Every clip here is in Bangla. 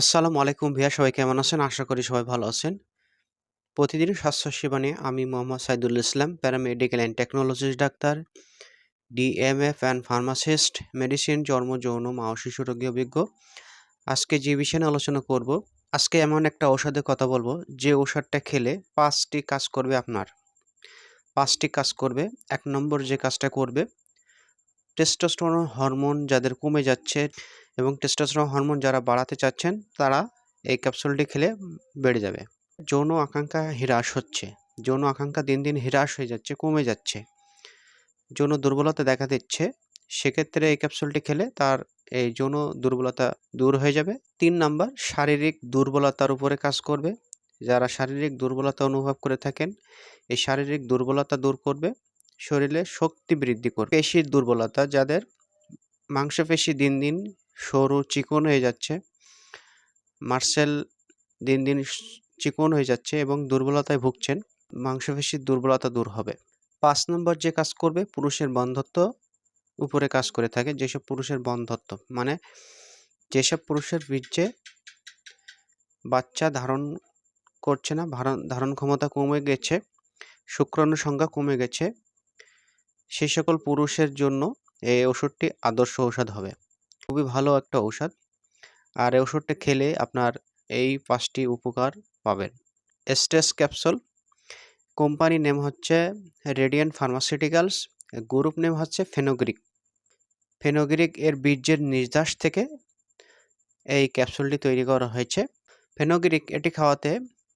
আসসালামু আলাইকুম ভাইয়া, সবাই কেমন আছেন? আশা করি সবাই ভালো আছেন। প্রতিদিন স্বাস্থ্যসেবা নিয়ে আমি Mohammad Saidul Islam, paramedical and technologist doctor, DMF and pharmacist, medicine, জন্ম, যৌন, মা ও শিশু রোগী অভিজ্ঞ। আজকে যে বিষয়ে আলোচনা করব, আজকে এমন একটা ঔষধের কথা বলব, যে ঔষধটা খেলে পাঁচটি কাজ করবে আপনার। পাঁচটি কাজ করবে, এক নম্বর যে কাজটা করবে টেস্টোস্টেরন হরমোন যাদের কমে যাচ্ছে এবং টেস্টোস্টেরন হরমোন যারা বাড়াতে চাচ্ছেন, তারা এই ক্যাপসুলটি খেলে বেড়ে যাবে। যৌন আকাঙ্ক্ষা হ্রাস হচ্ছে। যৌন আকাঙ্ক্ষা দিন দিন হ্রাস হয়ে যাচ্ছে, কমে যাচ্ছে। যৌন দুর্বলতা দেখা দিচ্ছে। সেক্ষেত্রে এই ক্যাপসুলটি খেলে তার এই যৌন দুর্বলতা দূর হয়ে যাবে। তিন নাম্বার, শারীরিক দুর্বলতার উপরে কাজ করবে। যারা শারীরিক দুর্বলতা অনুভব করে থাকেন, এই শারীরিক দুর্বলতা দূর করবে। শরীরে শক্তি বৃদ্ধি করবে। পেশির দুর্বলতা, যাদের মাংসপেশি দিন দিন সরু চিকন হয়ে যাচ্ছে। মার্সেল দিন দিন চিকন হয়ে যাচ্ছে এবং দুর্বলতায় ভুগছেন। মাংসপেশির দুর্বলতা দূর হবে। পাঁচ নম্বর যে কাজ করবে, পুরুষের বন্ধত্ব উপরে কাজ করে থাকে, যেসব পুরুষের বন্ধত্ব। মানে যেসব পুরুষের বীর্যে বাচ্চা ধারণ করছে না ধারণ ক্ষমতা কমে গেছে, শুক্রাণু সংখ্যা কমে গেছে সেই সকল পুরুষের জন্য এই ওষুধটি আদর্শ ঔষধ হবে। খুবই ভালো একটা ঔষধ। আর এই ওষুধটা খেলে আপনার এই পাঁচটি উপকার পাবেন। স্ট্রেস ক্যাপসুল কোম্পানির নেম হচ্ছে রেডিয়ান ফার্মাসিউটিক্যালস, গ্রুপ নেম হচ্ছে ফেনোগ্রিক। ফেনোগ্রিক এর বীর্যের নির্যাস থেকে এই ক্যাপসুলটি তৈরি করা হয়েছে। ফেনোগ্রিক এটি খাওয়াতে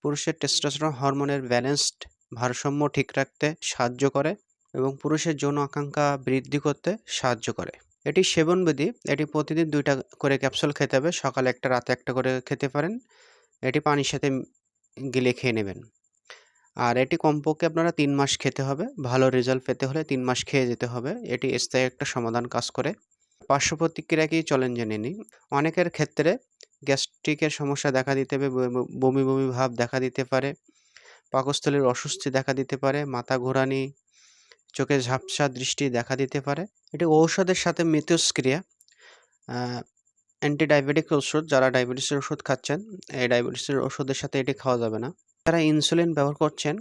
পুরুষের টেস্টোস্টেরন হরমোনের ব্যালেন্সড ভারসাম্য ঠিক রাখতে সাহায্য করে এবং পুরুষের যৌন আকাঙ্ক্ষা বৃদ্ধি করতে সাহায্য করে। এটি সেবনবিধি এটি প্রতিদিন দুইটা করে ক্যাপসুল খেতে হবে। সকালে একটা, রাতে একটা করে খেতে পারেন। এটি পানির সাথে গিলে খেয়ে নেবেন। আর এটি কমপক্ষে আপনারা তিন মাস খেতে হবে। ভালো রেজাল্ট পেতে হলে তিন মাস খেয়ে যেতে হবে। এটি স্থায়ী একটা সমাধান কাজ করে। পার্শ্ব প্রতিক্রিয়া কি চলেন জেনে নিই। অনেকের ক্ষেত্রে গ্যাস্ট্রিকের সমস্যা দেখা দিতে হবে বমি বমি ভাব দেখা দিতে পারে। পাকস্থলীর অস্বস্তি দেখা দিতে পারে, মাথা ঘোরানি চোখে ঝাপসা দৃষ্টি দেখা দিতে পারে। এটি ঔষধের সাথে মিথস্ক্রিয়া অ্যান্টি ডায়াবেটিক ওষুধ যারা ডায়াবেটিসের ওষুধ খাচ্ছেন, এই ডায়াবেটিসের ওষুধের সাথে এটি খাওয়া যাবে না। যারা ইনসুলিন ব্যবহার করছেন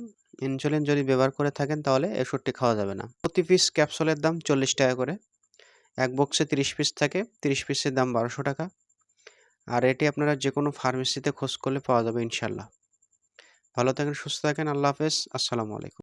ইনসুলিন যদি ব্যবহার করে থাকেন তাহলে ওষুধটি খাওয়া যাবে না। প্রতি পিস ক্যাপসুলের দাম চল্লিশ টাকা করে। এক বক্সে তিরিশ পিস থাকে, তিরিশ পিসের দাম বারোশো টাকা। আর এটি আপনারা যে কোনো ফার্মেসিতে খোঁজ করলে পাওয়া যাবে ইনশাল্লাহ ভালো থাকেন, সুস্থ থাকেন, আল্লাহ হাফেজ। আসসালামু আলাইকুম।